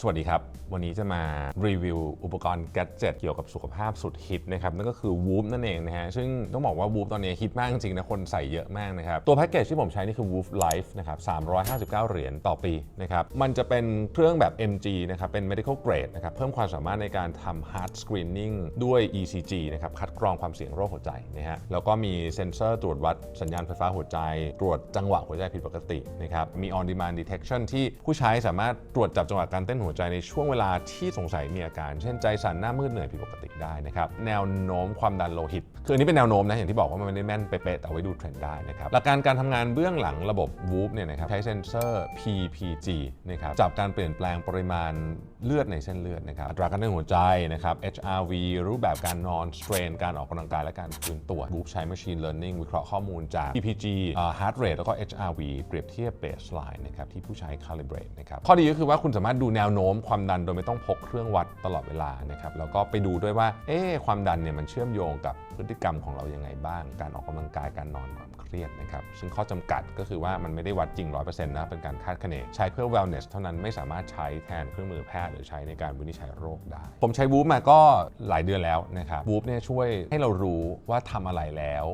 สวัสดีครับ วันนี้จะมารีวิวอุปกรณ์แกจิตเกี่ยวกับสุขภาพสุดฮิตนะครับ นั่นก็คือ Whoop นั่นเองนะฮะ ซึ่งต้องบอกว่า Whoop ตอนนี้ฮิตมากจริงๆนะ คนใส่เยอะมากนะครับ ตัวแพ็กเกจที่ผมใช้นี่คือ Whoop Life นะครับ 359 เหรียญต่อปีนะครับ มันจะเป็นเครื่องแบบ MG นะครับ เป็น medical grade นะครับ เพิ่มความสามารถในการทำ heart screening ด้วย ECG นะครับ คัดกรองความเสี่ยงโรคหัวใจนะฮะ แล้วก็มีเซ็นเซอร์ตรวจวัดสัญญาณไฟฟ้าหัวใจ ตรวจจังหวะหัวใจผิดปกตินะครับ มี on demand detection ที่ผู้ใช้สามารถตรวจจับจังหวะการเต้นหัวใจในช่วงเวลาที่สงสัยมีอาการ เช่นใจสั่นหน้ามืดเหนื่อยผิดปกติได้นะครับแนวโน้มความดันโลหิต คืออันนี้เป็นแนวโน้มนะอย่างที่บอกว่ามันไม่ได้แม่นเป๊ะๆแต่เอาไว้ดูเทรนด์ได้นะครับหลักการการทำงานเบื้องหลังระบบ Whoop เนี่ยนะครับใช้เซ็นเซอร์ PPG นะครับจับการเปลี่ยนแปลงปริมาณเลือดในเส้นเลือดนะครับอัตราการเต้นหัวใจนะครับ HRV รูปแบบการนอนสเตรนการออกกำลังกายและการฟื้นตัว Whoop ใช้ Machine Learning วิเคราะห์ข้อมูลจาก PPG อ่า Heart Rate แล้วก็ HRV เปรียบเทียบ baseline นะครับที่ผู้ใช้ calibrate นะครับข้อดีก็คือว่าคุณสามารถดูแนวโน้มความดันโดยไม่ต้องพกเครื่องวัดตลอดเวลานะครับแล้วก็ไปดูด้วยว่าเอ๊ความดันเนี่ยมันเชื่อมโยงกับพฤติกรรมของเรายังไงบ้าง การออกกำลังกายการนอนความเครียดนะครับซึ่งข้อจำกัดก็คือว่ามันไม่ได้วัดจริง 100%นะเป็นการคาดคะเนใช้เพื่อ wellness เท่านั้นไม่สามารถใช้แทนเครื่องมือแพทย์หรือใช้ในการวินิจฉัยโรคได้ ผมใช้ Whoop มาก็หลายเดือนแล้วนะครับ Whoop เนี่ยช่วยให้เรารู้ว่าทำอะไรแล้ว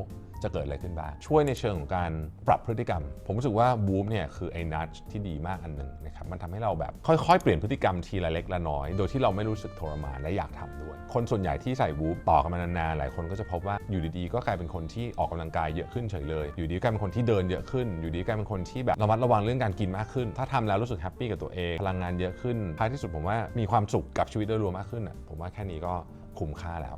จะเกิดอะไรขึ้นบ้าง ช่วยในเชิงของการปรับพฤติกรรม ผมรู้สึกว่า Whoop เนี่ยคือไอ้นัดที่ดีมากอันหนึ่งนะครับมันทำให้เราแบบค่อยๆ เปลี่ยนพฤติกรรมทีละเล็กละน้อย โดยที่เราไม่รู้สึกทรมานและอยากทำด้วย คนส่วนใหญ่ที่ใส่ Whoop ต่อกันมานานๆหลายคนก็จะพบว่าอยู่ดีๆ ก็กลายเป็นคนที่ออกกำลังกายเยอะขึ้นเฉยเลย อยู่ดีกลายเป็นคนที่เดินเยอะขึ้น อยู่ดีกลายเป็นคนที่แบบระมัดระวังเรื่องการกินมากขึ้น ถ้าทำแล้วรู้สึกแฮปปี้กับตัวเองพลังงานเยอะขึ้นท้ายที่สุดผมว่ามีความสุขกับชีวิตโดยรวมมากขึ้นอะผมว่าแค่นี้ก็คุ้มค่าแล้ว